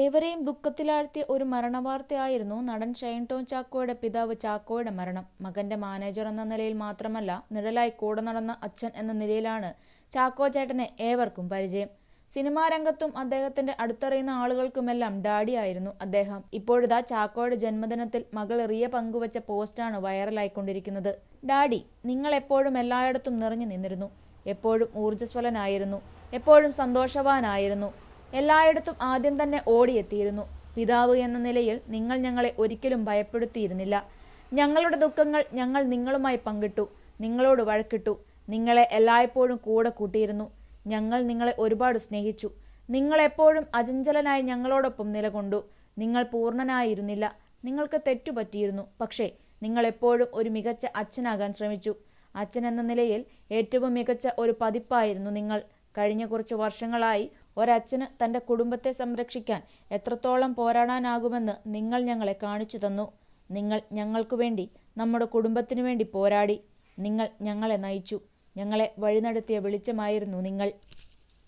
ഏവരെയും ദുഃഖത്തിലാഴ്ത്തിയ ഒരു മരണവാർത്തയായിരുന്നു നടൻ ഷൈൻ ടോം ചാക്കോയുടെ പിതാവ് ചാക്കോയുടെ മരണം. മകന്റെ മാനേജർ എന്ന നിലയിൽ മാത്രമല്ല നിഴലായി കൂടെ നടന്ന അച്ഛൻ എന്ന നിലയിലാണ് ചാക്കോ ചേട്ടനെ ഏവർക്കും പരിചയം. സിനിമാ രംഗത്തും അദ്ദേഹത്തിന്റെ അടുത്തറിയുന്ന ആളുകൾക്കുമെല്ലാം ഡാഡിയായിരുന്നു അദ്ദേഹം. ഇപ്പോഴിതാ ചാക്കോയുടെ ജന്മദിനത്തിൽ മകൾ റിയ പങ്കുവച്ച പോസ്റ്റാണ് വൈറലായിക്കൊണ്ടിരിക്കുന്നത്. ഡാഡി നിങ്ങൾ എപ്പോഴും എല്ലായിടത്തും നിറഞ്ഞു നിന്നിരുന്നു. എപ്പോഴും ഊർജസ്വലനായിരുന്നു. എപ്പോഴും സന്തോഷവാനായിരുന്നു. എല്ലായിടത്തും ആദ്യം തന്നെ ഓടിയെത്തിയിരുന്നു. പിതാവ് എന്ന നിലയിൽ നിങ്ങൾ ഞങ്ങളെ ഒരിക്കലും ഭയപ്പെടുത്തിയിരുന്നില്ല. ഞങ്ങളുടെ ദുഃഖങ്ങൾ ഞങ്ങൾ നിങ്ങളുമായി പങ്കിട്ടു. നിങ്ങളോട് വഴക്കിട്ടു. നിങ്ങളെ എല്ലായ്പ്പോഴും കൂടെ കൂട്ടിയിരുന്നു. ഞങ്ങൾ നിങ്ങളെ ഒരുപാട് സ്നേഹിച്ചു. നിങ്ങൾ എപ്പോഴും അചഞ്ചലനായി ഞങ്ങളോടൊപ്പം നിലകൊണ്ടു. നിങ്ങൾ പൂർണനായിരുന്നില്ല. നിങ്ങൾക്ക് തെറ്റുപറ്റിയിരുന്നു. പക്ഷേ നിങ്ങൾ എപ്പോഴും ഒരു മികച്ച അച്ഛനാകാൻ ശ്രമിച്ചു. അച്ഛൻ എന്ന നിലയിൽ ഏറ്റവും മികച്ച ഒരു പതിപ്പായിരുന്നു നിങ്ങൾ. കഴിഞ്ഞ കുറച്ച് വർഷങ്ങളായി ഒരച്ഛന് തന്റെ കുടുംബത്തെ സംരക്ഷിക്കാൻ എത്രത്തോളം പോരാടാനാകുമെന്ന് നിങ്ങൾ ഞങ്ങളെ കാണിച്ചു തന്നു. നിങ്ങൾ ഞങ്ങൾക്കു വേണ്ടി നമ്മുടെ കുടുംബത്തിനു വേണ്ടി പോരാടി. നിങ്ങൾ ഞങ്ങളെ നയിച്ചു. ഞങ്ങളെ വഴിനടത്തിയ വെളിച്ചമായിരുന്നു നിങ്ങൾ.